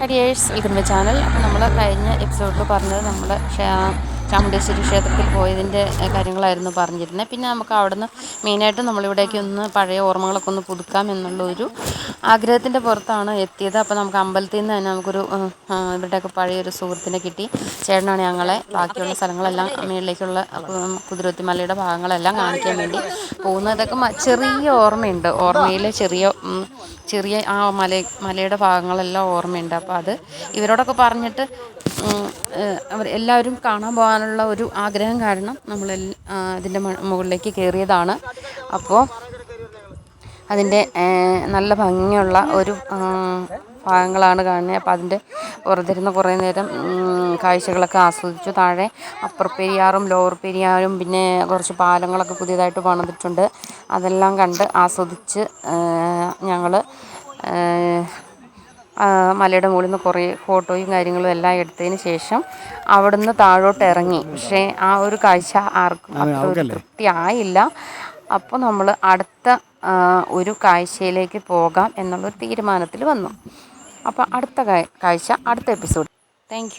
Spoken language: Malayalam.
കരിയേഴ്സ് വെൽക്കം ടു അപ്പോൾ നമ്മൾ കഴിഞ്ഞ എപ്പിസോഡിൽ പറഞ്ഞത് നമ്മൾ ചാമുണ്ടേശ്വരി ക്ഷേത്രത്തിൽ പോയതിന്റെ കാര്യങ്ങളായിരുന്നു പറഞ്ഞിരുന്നത് പിന്നെ നമുക്ക് അവിടുന്ന് മെയിനായിട്ട് നമ്മളിവിടേക്ക് ഒന്ന് പഴയ ഓർമ്മകളൊക്കെ ഒന്ന് പുതുക്കാം എന്നുള്ള ഒരു ആഗ്രഹത്തിന്റെ പുറത്താണ് എത്തിയത്. അപ്പോൾ നമുക്ക് അമ്പലത്തിൽ നിന്ന് തന്നെ നമുക്കൊരു ഇവരുടെയൊക്കെ പഴയൊരു സുഹൃത്തിനെ കിട്ടി. ചേട്ടനാണ് ഞങ്ങളെ. ബാക്കിയുള്ള സ്ഥലങ്ങളെല്ലാം മേളിലേക്കുള്ള കുതിരത്തി മലയുടെ ഭാഗങ്ങളെല്ലാം കാണിക്കാൻ വേണ്ടി പോകുന്നതൊക്കെ ചെറിയ ഓർമ്മയുണ്ട്. ഓർമ്മയിൽ ചെറിയ ചെറിയ ആ മല മലയുടെ ഭാഗങ്ങളെല്ലാം ഓർമ്മയുണ്ട്. അപ്പോൾ അത് ഇവരോടൊക്കെ പറഞ്ഞിട്ട് അവർ എല്ലാവരും കാണാൻ പോകാനുള്ള ഒരു ആഗ്രഹം കാരണം നമ്മൾ അതിന്റെ മുകളിലേക്ക് കയറിയതാണ്. അപ്പോൾ അതിന്റെ നല്ല ഭംഗിയുള്ള ഒരു ഭാഗങ്ങളാണ് കാണുന്നത്. അപ്പോൾ അതിന്റെ പുറത്തിരുന്ന് കുറേ നേരം കാഴ്ചകളൊക്കെ ആസ്വദിച്ചു. താഴെ അപ്പർ പെരിയാറും ലോവർ പെരിയാറും പിന്നെ കുറച്ച് പാലങ്ങളൊക്കെ പുതിയതായിട്ട് പണിതിട്ടുണ്ട്. അതെല്ലാം കണ്ട് ആസ്വദിച്ച് ഞങ്ങൾ മലയുടെ മുകളിൽ നിന്ന് കുറേ ഫോട്ടോയും കാര്യങ്ങളും എല്ലാം എടുത്തതിന് ശേഷം അവിടുന്ന് താഴോട്ട് ഇറങ്ങി. പക്ഷേ ആ ഒരു കാഴ്ച ആർക്കും തൃപ്തി ആയില്ല അപ്പോൾ നമ്മൾ അടുത്ത ഒരു കാഴ്ചയിലേക്ക് പോകാം എന്നുള്ളൊരു തീരുമാനത്തിൽ വന്നു. അപ്പോൾ അടുത്ത കാഴ്ച അടുത്ത എപ്പിസോഡ് താങ്ക്